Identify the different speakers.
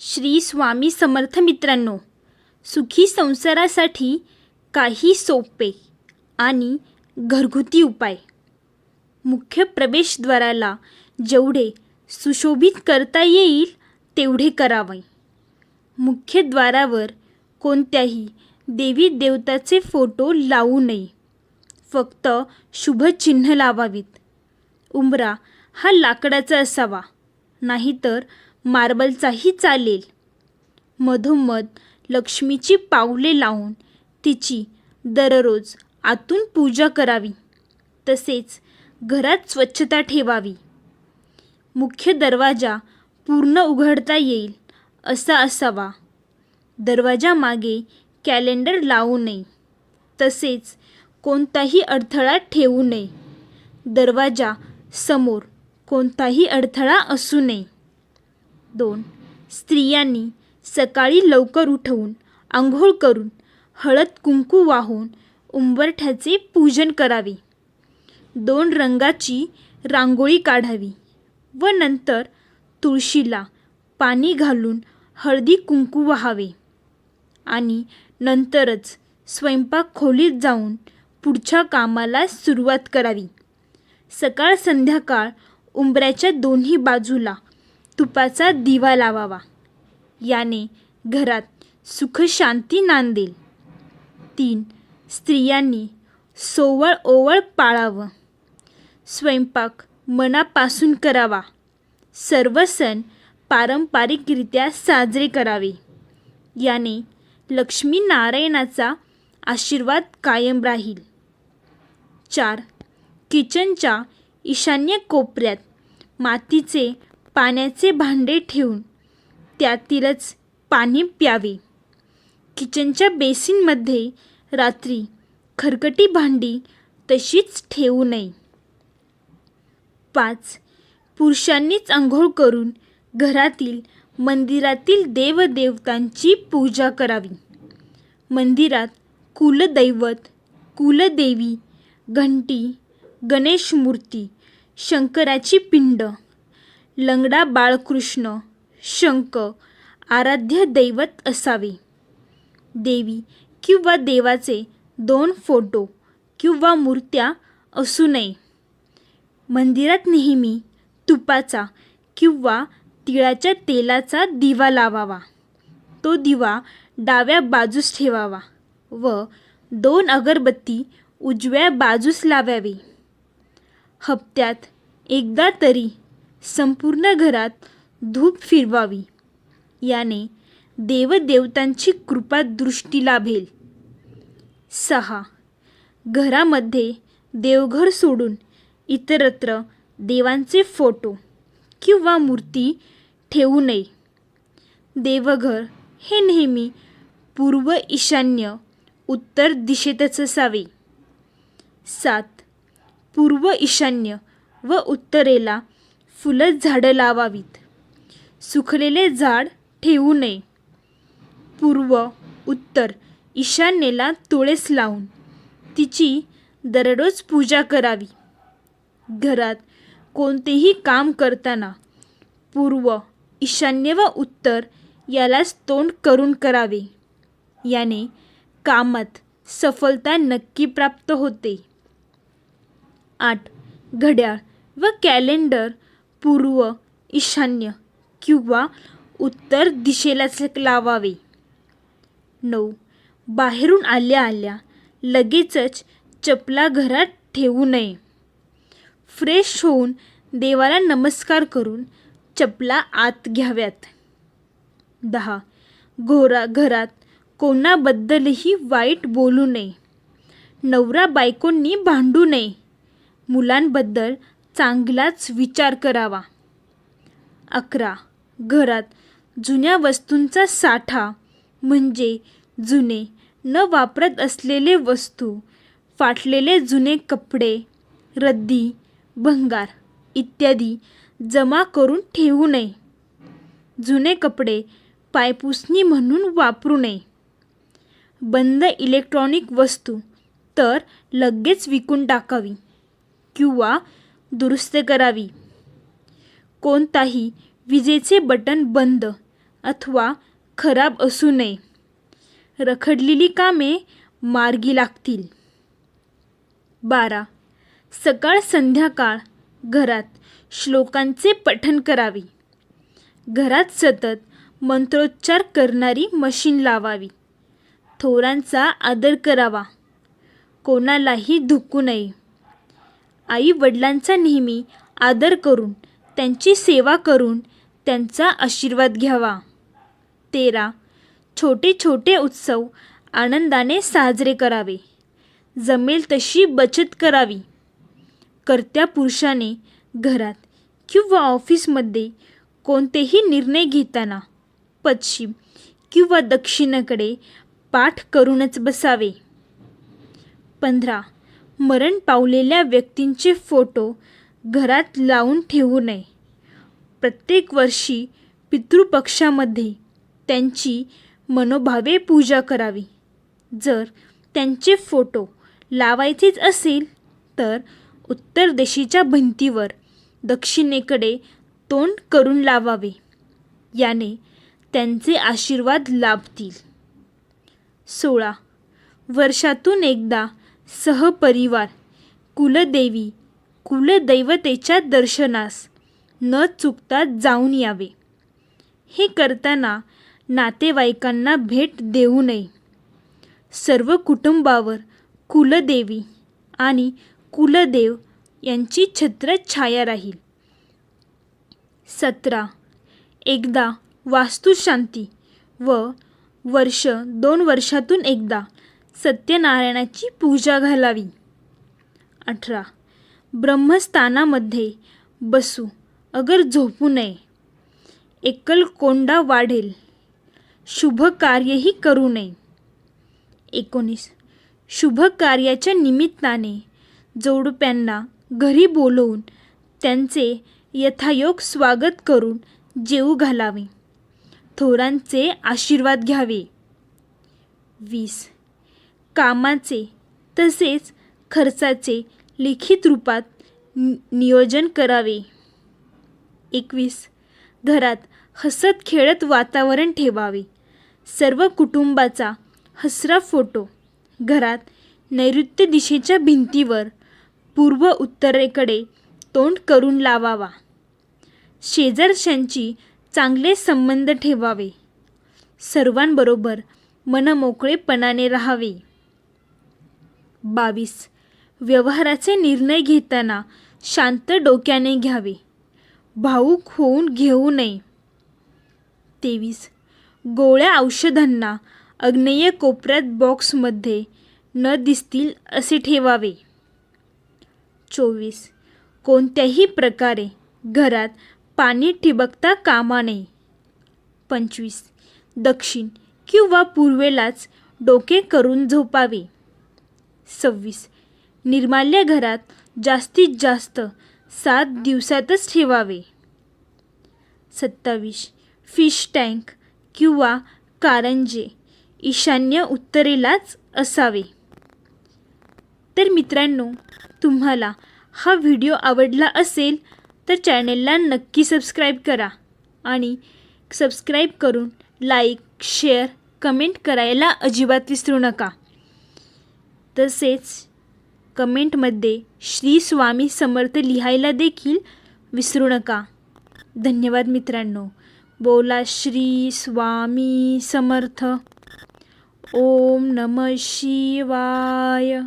Speaker 1: श्री स्वामी समर्थ मित्रांनो सुखी संसारासाठी काही सोपे आणि घरगुती उपाय. मुख्य प्रवेशद्वाराला जेवढे सुशोभित करता येईल तेवढे करावे. मुख्य द्वारावर कोणत्याही देवी देवताचे फोटो लावू नये. फक्त शुभचिन्ह लावावीत. उंबरा हा लाकडाचा असावा नाहीतर मार्बलचाही चालेल. मधोमध लक्ष्मीची पावले लावून तिची दररोज आतून पूजा करावी. तसेच घरात स्वच्छता ठेवावी. मुख्य दरवाजा पूर्ण उघडता येईल असा असावा. दरवाजामागे कॅलेंडर लावू नये. तसेच कोणताही अडथळा ठेवू नये. दरवाजा समोर कोणताही अडथळा असू नये. दोन. स्त्रियांनी सकाळी लवकर उठवून आंघोळ करून हळद कुंकू वाहून उंबरठ्याचे पूजन करावे. दोन. रंगाची रांगोळी काढावी व नंतर तुळशीला पाणी घालून हळदी कुंकू वाहावे आणि नंतरच स्वयंपाक खोलीत जाऊन पुढच्या कामाला सुरुवात करावी. सकाळ संध्याकाळ उंबऱ्याच्या दोन्ही बाजूला तुपाचा दिवा लावावा. याने घरात सुखशांती नांदेल. तीन स्त्रियांनी सोवळ ओवळ पाळावं. स्वयंपाक मनापासून करावा. सर्व सण पारंपरिकरित्या साजरे करावे. याने लक्ष्मी नारायणाचा आशीर्वाद कायम राहील. चार किचनच्या ईशान्य कोपऱ्यात मातीचे पाण्याचे भांडे ठेवून त्यातीलच पाणी प्यावे. किचनच्या बेसिनमध्ये रात्री खरकटी भांडी तशीच ठेवू नये. पाच. पुरुषांनीच आंघोळ करून घरातील मंदिरातील देवदेवतांची पूजा करावी. मंदिरात कुलदैवत कुलदेवी घंटी गणेश मूर्ती शंकराची पिंड लंगडा बाळकृष्ण शंक आराध्य दैवत असावे. देवी किंवा देवाचे दोन फोटो किंवा मूर्त्या असू नये. मंदिरात नेहमी तुपाचा किंवा तिळाच्या तेलाचा दिवा लावावा. तो दिवा डाव्या बाजूस ठेवावा व दोन अगरबत्ती उजव्या बाजूस लावावी. हप्त्यात एकदा तरी संपूर्ण घरात धूप फिरवावी. याने देवदेवतांची कृपा दृष्टी लाभेल सहा. घरामध्ये देवघर सोडून इतरत्र देवांचे फोटो किंवा मूर्ती ठेवू नये. देवघर हे नेहमी पूर्व ईशान्य उत्तर दिशेतच असावे. सात. पूर्व ईशान्य व उत्तरेला फुलं झाडं लावावीत. सुखलेले झाड ठेवू नये. पूर्व उत्तर ईशान्येला तुळस लावून तिची दररोज पूजा करावी. घरात कोणतेही काम करताना पूर्व ईशान्य व उत्तर यालाच तोंड करून करावे. याने कामात सफलता नक्की प्राप्त होते. आठ घड्याळ व कॅलेंडर पूर्व ईशान्य किंवा उत्तर दिशेलाच लावावे. नऊ. बाहेरून आल्या आल्या लगेचच चपला घरात ठेवू नये. फ्रेश होऊन देवाला नमस्कार करून चपला आत घ्याव्यात. दहा. घोरा घरात कोणाबद्दलही वाईट बोलू नये. नवरा बायकोंनी भांडू नये. मुलांबद्दल चांगलाच विचार करावा. अकरा. घरात जुन्या वस्तूंचा साठा म्हणजे जुने न वापरत असलेले वस्तू फाटलेले जुने कपडे रद्दी भंगार इत्यादी जमा करून ठेवू नये. जुने कपडे पायपुसणी म्हणून वापरू नये. बंद इलेक्ट्रॉनिक वस्तू तर लगेच विकून टाकावी किंवा दुरुस्त करावी. कोणताही विजेचे बटन बंद अथवा खराब असू नये. रखडलेली कामे मार्गी लागतील. बारा. सकाळ संध्याकाळ घरात श्लोकांचे पठण करावे. घरात सतत मंत्रोच्चार करणारी मशीन लावावी. थोरांचा आदर करावा. कोणालाही धुकू नये. आई वडिलांचा नेहमी आदर करून त्यांची सेवा करून त्यांचा आशीर्वाद घ्यावा. तेरा. छोटे छोटे उत्सव आनंदाने साजरे करावे. जमेल तशी बचत करावी. कर्त्या पुरुषाने घरात किंवा ऑफिसमध्ये कोणतेही निर्णय घेताना पश्चिम किंवा दक्षिणेकडे पाठ करूनच बसावे. पंधरा. मरण पावलेल्या व्यक्तींचे फोटो घरात लावून ठेवू नये. प्रत्येक वर्षी पितृपक्षामध्ये त्यांची मनोभावे पूजा करावी. जर त्यांचे फोटो लावायचेच असेल तर उत्तर दिशेच्या भिंतीवर दक्षिणेकडे तोंड करून लावावे. याने त्यांचे आशीर्वाद लाभतील. सोळा. वर्षातून एकदा सहपरिवार कुलदेवी कुलदैवतेच्या दर्शनास न चुकता जाऊन यावे. हे करताना नातेवाईकांना भेट देऊ नये. सर्व कुटुंबावर कुलदेवी आणि कुलदेव यांची छत्र छाया राहील. सतरा. एकदा वास्तुशांती व वर्ष दोन वर्षातून एकदा सत्यनारायणाची पूजा घालावी. अठरा. ब्रह्मस्थानामध्ये बसू अगर झोपू नये. एकल कोंडा वाढेल शुभ कार्यही करू नये. एकोणीस. शुभ कार्याच्या निमित्ताने जोडप्यांना घरी बोलवून त्यांचे यथायोग स्वागत करून जेवू घालावे. थोरांचे आशीर्वाद घ्यावे. वीस. कामाचे तसेच खर्चाचे लिखित रूपात नि- नियोजन करावे. एकवीस. घरात हसत खेळत वातावरण ठेवावे. सर्व कुटुंबाचा हसरा फोटो. घरात नैऋत्य दिशेच्या भिंतीवर पूर्व उत्तरेकडे तोंड करून लावावा. शेजारशांची चांगले संबंध ठेवावे. सर्वांबरोबर मनमोकळेपणाने राहावे. बावीस. व्यवहाराचे निर्णय घेताना शांत डोक्याने घ्यावे. भाऊक होऊन घेऊ नये. तेवीस. गोळ्या औषधांना अग्नेय कोपऱ्यात बॉक्समध्ये न दिसतील असे ठेवावे. चोवीस. कोणत्याही प्रकारे घरात पाणी ठिबकता कामा नये. पंचवीस. दक्षिण किंवा पूर्वेलाच डोके करून झोपावे. सव्वीस. निर्माल्य घरात जास्तीत जास्त सात दिवसातच ठेवावे. सत्तावीस. फिश टँक किंवा कारंजे ईशान्य उत्तरेलाच असावे. तर मित्रांनो तुम्हाला हा व्हिडिओ आवडला असेल तर चॅनेलला नक्की सबस्क्राईब करा आणि सबस्क्राईब करून लाईक शेअर कमेंट करायला अजिबात विसरू नका. तसेच कमेंटमध्ये श्री स्वामी समर्थ लिहायला देखील विसरू नका. धन्यवाद मित्रांनो. बोला श्री स्वामी समर्थ. ओम नम शिवाय.